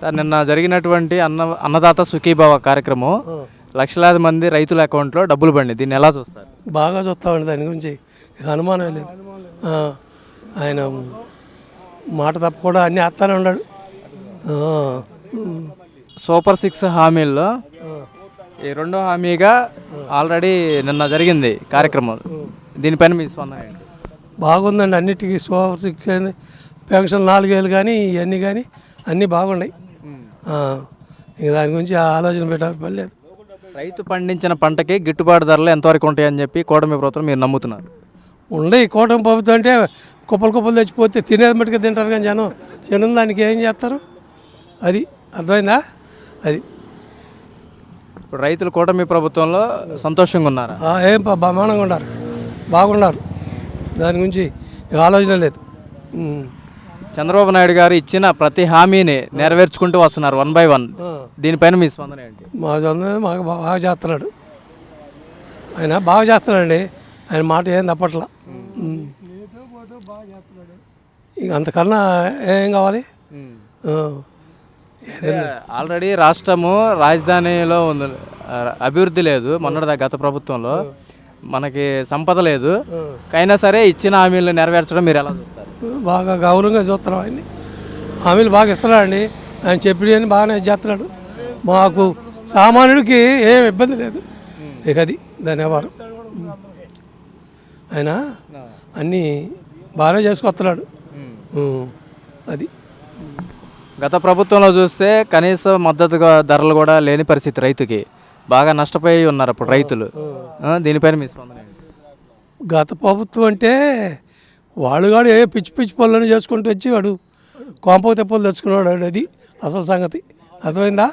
Sir నిన్న జరిగినటువంటి అన్న అన్నదాత సుఖీభావ కార్యక్రమం లక్షలాది మంది రైతుల అకౌంట్లో డబ్బులు పడినాయి. దీన్ని ఎలా చూస్తారు? బాగా చూస్తామండి దాని గురించి. అనుమానం లేదు. ఆయన మాట తప్పకుండా అన్నీ వేస్తానే ఉన్నాడు. సూపర్ సిక్స్ హామీల్లో ఈ రెండో హామీగా ఆల్రెడీ నిన్న జరిగింది కార్యక్రమం. దీనిపైన మీ స్పందన బాగుందండి. అన్నిటికీ సోపర్ పెన్షన్ నాలుగేళ్ళు కానీ ఇవన్నీ కానీ అన్నీ బాగున్నాయి. ఇక దాని గురించి ఆలోచన పెట్టాలి పని లేదు. రైతు పండించిన పంటకి గిట్టుబాటు ధరలు ఎంతవరకు ఉంటాయని చెప్పి కూటమి ప్రభుత్వం మీరు నమ్ముతున్నారు? ఉండే ఈ కూటమి ప్రభుత్వం అంటే కుప్పలు కుప్పలు తెచ్చిపోతే తినేది మట్టుగా తింటారు కానీ జనం జనం దానికి ఏం చేస్తారు? అది అర్థమైందా? అది. ఇప్పుడు రైతులు కూటమి ప్రభుత్వంలో సంతోషంగా ఉన్నారా? ఆ, ఏం ప- బ్రహ్మాండంగా ఉన్నారు. బాగున్నారు. దాని గురించి ఇక ఆలోచన లేదు. ఉమ్. చంద్రబాబు నాయుడు గారు ఇచ్చిన ప్రతి హామీని నెరవేర్చుకుంటూ వస్తున్నారు వన్ బై వన్. దీనిపైన మీ స్పందన ఏంటి? మా మాకు బాగా చేస్తున్నాడు. ఆయన బాగా చేస్తున్నాడండి. ఆయన మాట ఏం తప్పట్లా. ఇక అంతకన్నా ఏం కావాలి. ఆల్రెడీ రాష్ట్రము రాజధానిలో ఉంది. అభివృద్ధి లేదు మొన్నటి గత ప్రభుత్వంలో. మనకి సంపద లేదు. అయినా సరే ఇచ్చిన హామీలను నెరవేర్చడం మీరు ఎలా చూస్తారు? బాగా గౌరవంగా చూస్తున్నాం ఆయన్ని. హామీలు బాగా ఇస్తున్నాడండి. ఆయన చెప్పిన బాగానే చేస్తున్నాడు. మాకు సామాన్యుడికి ఏం ఇబ్బంది లేదు. ఇక అది. వ్యవహారం ఆయన అన్నీ బాగానే చేసుకొస్తున్నాడు. అది. గత ప్రభుత్వంలో చూస్తే కనీస మద్దతు ధరలు కూడా లేని పరిస్థితి రైతుకి. బాగా నష్టపోయి ఉన్నారు అప్పుడు రైతులు. దీనిపైన మీ స్పందన గత ప్రభుత్వం అంటే వాళ్ళు కూడా ఏ పిచ్చి పిచ్చి పనులను చేసుకుంటూ వచ్చి వాడు కోంప తెప్పలు తెచ్చుకున్నాడు అది అసలు సంగతి. అర్థమైందా?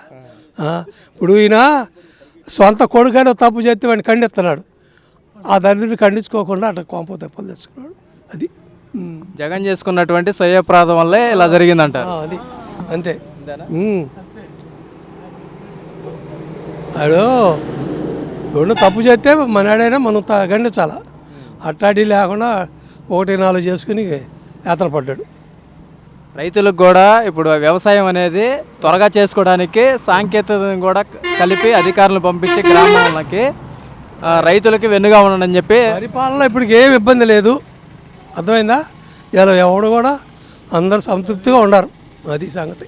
ఇప్పుడు ఈయన సొంత కొడుకైనా తప్పు చేస్తే వాడిని ఖండిస్తున్నాడు. ఆ దరిద్రుడిని ఖండించుకోకుండా అట్లా కోంప తెప్పలు తెచ్చుకున్నాడు. అది. జగన్ చేసుకున్నటువంటి స్వయప్రాధం వల్లే ఇలా జరిగిందంటారు. ఆ, అది. అంతే. వాడు ఎవడు తప్పు చేస్తే మనాడైనా మనం ఖండించాల అట్టాడి లేకుండా ఒకటి నాలుగు చేసుకుని యాత్ర పడ్డాడు. రైతులకు కూడా ఇప్పుడు వ్యవసాయం అనేది త్వరగా చేసుకోవడానికి సాంకేతికతను కూడా కలిపి అధికారులను పంపించి గ్రామాలకి రైతులకి వెన్నుగా ఉండని చెప్పి పరిపాలన ఇప్పటికి ఏం ఇబ్బంది లేదు. అర్థమైందా? ఇలా ఎవడు కూడా అందరు సంతృప్తిగా ఉండరు. అది సంగతి.